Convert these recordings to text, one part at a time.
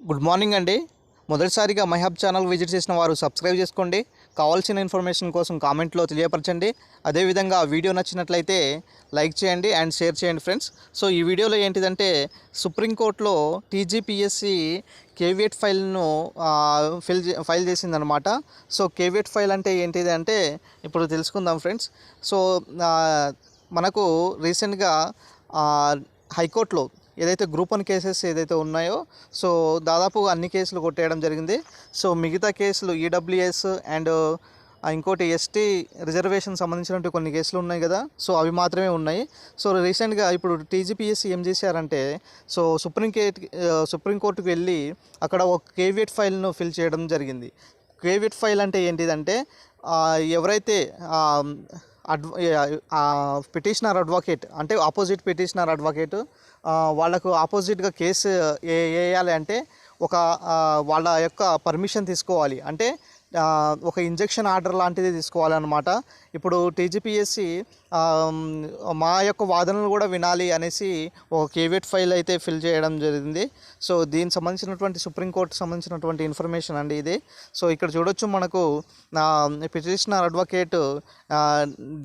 Good morning అండి. మొదటిసారిగా మైహబ్ channel visit చేసిన వారు సబ్స్క్రైబ్ చేసుకోండి. కావాల్సిన ఇన్ఫర్మేషన్ కోసం కామెంట్లో తెలియపరచండి. అదేవిధంగా వీడియో నచ్చినట్లయితే లైక్ చేయండి అండ్ షేర్ చేయండి ఫ్రెండ్స్. సో ఈ వీడియోలో ఏంటిదంటే సుప్రీంకోర్టులో టీజీపీఎస్సి కేవియట్ ఫైల్ను ఫిల్ ఫైల్ చేసిందనమాట సో కేవియట్ ఫైల్ అంటే ఏంటిది అంటే ఇప్పుడు తెలుసుకుందాం ఫ్రెండ్స్. సో మనకు రీసెంట్గా హైకోర్టులో ఏదైతే గ్రూప్ వన్ కేసెస్ ఏదైతే ఉన్నాయో సో దాదాపు అన్ని కేసులు కొట్టేయడం జరిగింది. సో మిగతా కేసులు ఈడబ్ల్యూఎస్ అండ్ ఇంకోటి ఎస్టీ రిజర్వేషన్ సంబంధించినటువంటి కొన్ని కేసులు ఉన్నాయి కదా. సో అవి మాత్రమే ఉన్నాయి. సో రీసెంట్గా ఇప్పుడు టీజీపీఎస్సీ ఏం చేశారంటే సో సుప్రీం కేట్ సుప్రీంకోర్టుకు వెళ్ళి అక్కడ ఒక కేవియట్ ఫైల్ను ఫిల్ చేయడం జరిగింది. కేవియట్ ఫైల్ అంటే ఏంటిదంటే ఎవరైతే అడ్వ పిటిషనర్ అడ్వకేట్ అంటే ఆపోజిట్ పిటిషనర్ అడ్వకేట్ వాళ్ళకు ఆపోజిట్గా కేసు ఏ వేయాలి అంటే ఒక వాళ్ళ యొక్క పర్మిషన్ తీసుకోవాలి. అంటే ఒక ఇంజెక్షన్ ఆర్డర్ లాంటిది తీసుకోవాలన్నమాట. ఇప్పుడు టీజీపీఎస్సి మా యొక్క వాదనలు కూడా వినాలి అనేసి ఒక కేవియట్ ఫైల్ అయితే ఫిల్ చేయడం జరిగింది. సో దీనికి సంబంధించినటువంటి సుప్రీంకోర్టు సంబంధించినటువంటి ఇన్ఫర్మేషన్ అండి ఇది. సో ఇక్కడ చూడొచ్చు మనకు petitioner advocate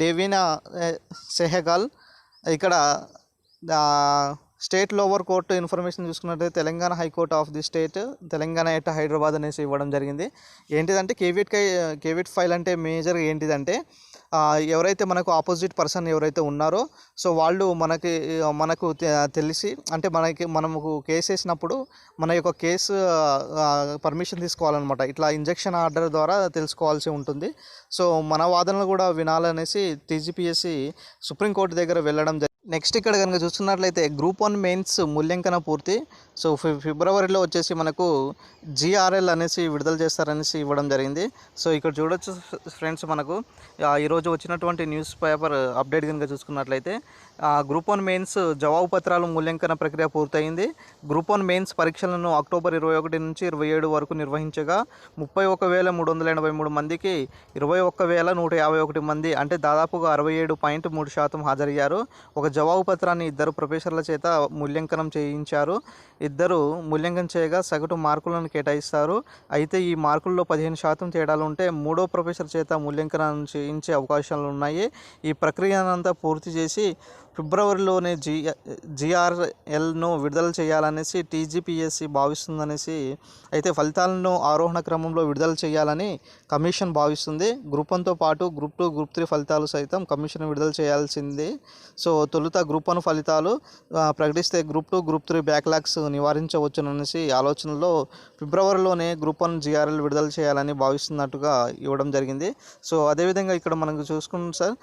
Davina eh, Sehgal ఇక్కడ స్టేట్ లోవర్ కోర్టు ఇన్ఫర్మేషన్ చూసుకున్నట్లయితే Telangana high court of the state Telangana at Hyderabad అనేసి ఇవ్వడం జరిగింది. ఏంటిదంటే కేవిట్ కై కేవిట్ ఫైల్ అంటే మేజర్ ఏంటిదంటే ఎవరైతే మనకు ఆపోజిట్ పర్సన్ ఎవరైతే ఉన్నారో సో వాళ్ళు మనకి మనకు తెలిసి అంటే మనకి మనకు కేసు వేసినప్పుడు మన యొక్క కేసు పర్మిషన్ తీసుకోవాలన్నమాట. ఇట్లా ఇంజెక్షన్ ఆర్డర్ ద్వారా తెలుసుకోవాల్సి ఉంటుంది. సో మన వాదనలు కూడా వినాలనేసి టీజీపీఎస్సి సుప్రీంకోర్టు దగ్గర వెళ్ళడం జరిగింది నెక్స్ట్ ఇక్కడ కనుక చూస్తున్నట్లయితే గ్రూప్ వన్ మెయిన్స్ మూల్యాంకన పూర్తి. సో ఫి ఫిబ్రవరిలో వచ్చేసి మనకు జిఆర్ఎల్ అనేసి విడుదల చేస్తారనేసి ఇవ్వడం జరిగింది. సో ఇక్కడ చూడొచ్చు ఫ్రెండ్స్ మనకు ఈరోజు వచ్చినటువంటి న్యూస్ పేపర్ అప్డేట్ కనుక చూసుకున్నట్లయితే గ్రూప్ వన్ మెయిన్స్ జవాబు పత్రాలు మూల్యాంకన ప్రక్రియ పూర్తయింది. గ్రూప్ వన్ మెయిన్స్ పరీక్షలను అక్టోబర్ ఇరవై ఒకటి నుంచి ఇరవై ఏడు వరకు నిర్వహించగా ముప్పై ఒక వేల మూడు వందల ఎనభై మూడు మందికి ఇరవై ఒక్క వేల నూట యాభై ఒకటి మంది అంటే దాదాపుగా అరవై ఏడు పాయింట్ మూడు శాతం హాజరయ్యారు. ఒక జవాబు పత్రాన్ని ఇద్దరు ప్రొఫెసర్ల చేత మూల్యాంకనం చేయించారు. ఇద్దరు మూల్యాంకనం చేయగా సగటు మార్కులను కేటాయిస్తారు. అయితే ఈ మార్కుల్లో పదిహేను శాతం తేడాలు ఉంటే మూడో ప్రొఫెసర్ చేత మూల్యాంకనం చేయించే అవకాశాలు ఉన్నాయి ఈ ప్రక్రియనంతా పూర్తి చేసి ఫిబ్రవరిలోనే జి జిఆర్ఎల్ను విడుదల చేయాలనేసి టీజీపీఎస్సి భావిస్తుందనేసి అయితే ఫలితాలను ఆరోహణ క్రమంలో విడుదల చేయాలని కమిషన్ భావిస్తుంది. గ్రూప్ వన్తో పాటు గ్రూప్ టూ గ్రూప్ త్రీ ఫలితాలు సైతం కమిషన్ విడుదల చేయాల్సింది. సో తొలుత గ్రూప్ వన్ ఫలితాలు ప్రకటిస్తే group two group three backlogs నివారించవచ్చుననేసి ఆలోచనలో ఫిబ్రవరిలోనే గ్రూప్ వన్ జిఆర్ఎల్ విడుదల చేయాలని భావిస్తున్నట్టుగా ఇవ్వడం జరిగింది. సో అదేవిధంగా ఇక్కడ మనం చూసుకున్నాం సార్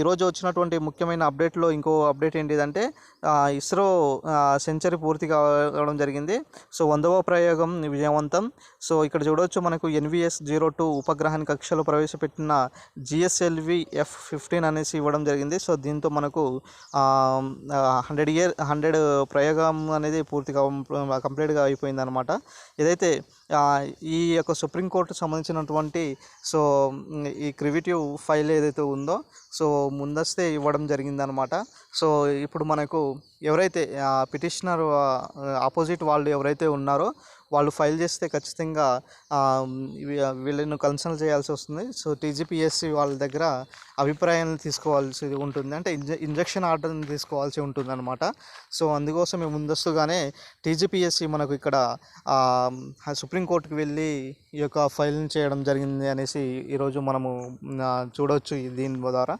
ఈరోజు వచ్చినటువంటి ముఖ్యమైన అప్డేట్లో ఇంకో అప్డేట్ ఏంటిదంటే ఇస్రో సెంచరీ పూర్తి కావడం జరిగింది. సో వందవ ప్రయోగం విజయవంతం. సో ఇక్కడ చూడవచ్చు మనకు ఎన్విఎస్ జీరో టూ ఉపగ్రహాన్ని కక్షలో ప్రవేశపెట్టిన జిఎస్ఎల్వి ఎఫ్ ఫిఫ్టీన్ అనేసి ఇవ్వడం జరిగింది. సో దీంతో మనకు హండ్రెడ్ ఇయర్ హండ్రెడ్ ప్రయోగం అనేది పూర్తిగా కంప్లీట్గా అయిపోయింది అనమాట ఏదైతే ఈ యొక్క సుప్రీంకోర్టు సంబంధించినటువంటి సో ఈ క్రివిటివ్ ఫైల్ ఏదైతే ఉందో సో ముందస్తే ఇవ్వడం జరిగిందనమాట సో ఇప్పుడు మనకు ఎవరైతే పిటిషనర్ ఆపోజిట్ వాళ్ళు ఎవరైతే ఉన్నారో వాళ్ళు ఫైల్ చేస్తే ఖచ్చితంగా వీళ్ళను కన్సల్ట్ చేయాల్సి వస్తుంది. సో టీజీపీఎస్సి వాళ్ళ దగ్గర అభిప్రాయాన్ని తీసుకోవాల్సి ఉంటుంది. అంటే ఇంజ ఇంజక్షన్ ఆర్డర్ని తీసుకోవాల్సి ఉంటుంది అనమాట సో అందుకోసం మేము ముందస్తుగానే టీజీపీఎస్సి మనకు ఇక్కడ ఆ, సుప్రీంకోర్టుకు వెళ్ళి ఈ యొక్క ఫైల్ని చేయడం జరిగింది అనేసి ఈరోజు మనము చూడవచ్చు దీని ద్వారా.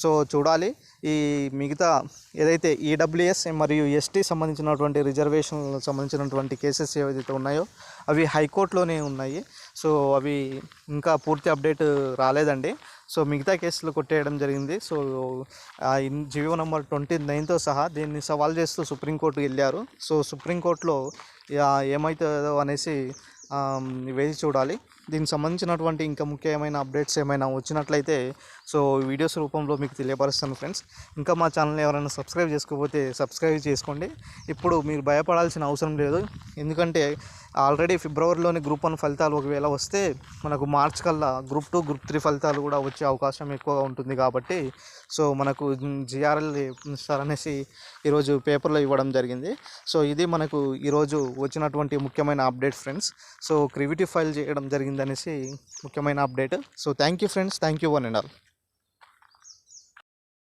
సో చూడాలి. ఈ మిగతా ఏదైతే ఈడబ్ల్యూఎస్ మరియు ఎస్టీ సంబంధించినటువంటి రిజర్వేషన్లకు సంబంధించినటువంటి కేసెస్ ఏవైతే ఉన్నాయో అవి హైకోర్టులోనే ఉన్నాయి. సో అవి ఇంకా పూర్తి అప్డేట్ రాలేదండి. సో మిగతా కేసులు కొట్టేయడం జరిగింది. సో ఆ ఇన్ జియో నెంబర్ ట్వంటీ నైన్తో సహా దీన్ని సవాల్ చేస్తూ సుప్రీంకోర్టుకు వెళ్ళారు. సో సుప్రీంకోర్టులో ఏమవుతుందో అనేసి వేచి చూడాలి. దీనికి సంబంధించినటువంటి ఇంకా ముఖ్యమైన అప్డేట్స్ ఏమైనా వచ్చినట్లయితే సో వీడియోస్ రూపంలో మీకు తెలియపరుస్తాను ఫ్రెండ్స్. ఇంకా మా ఛానల్ ఎవరైనా సబ్స్క్రైబ్ చేసుకోకపోతే సబ్స్క్రైబ్ చేసుకోండి. ఇప్పుడు మీరు భయపడాల్సిన అవసరం లేదు. ఎందుకంటే ఆల్రెడీ ఫిబ్రవరిలోని గ్రూప్ వన్ ఫలితాలు ఒకవేళ వస్తే మనకు మార్చ్ కల్లా గ్రూప్ టూ గ్రూప్ త్రీ ఫలితాలు కూడా వచ్చే అవకాశం ఎక్కువగా ఉంటుంది కాబట్టి సో మనకు జిఆర్ఎల్ సార్ అనేసి ఈరోజు పేపర్లో ఇవ్వడం జరిగింది. సో ఇది మనకు ఈరోజు వచ్చినటువంటి ముఖ్యమైన update friends. So caveat file చేయడం జరిగింది. జరిగిందనేసి ముఖ్యమైన update. So thank you friends. Thank you one and all.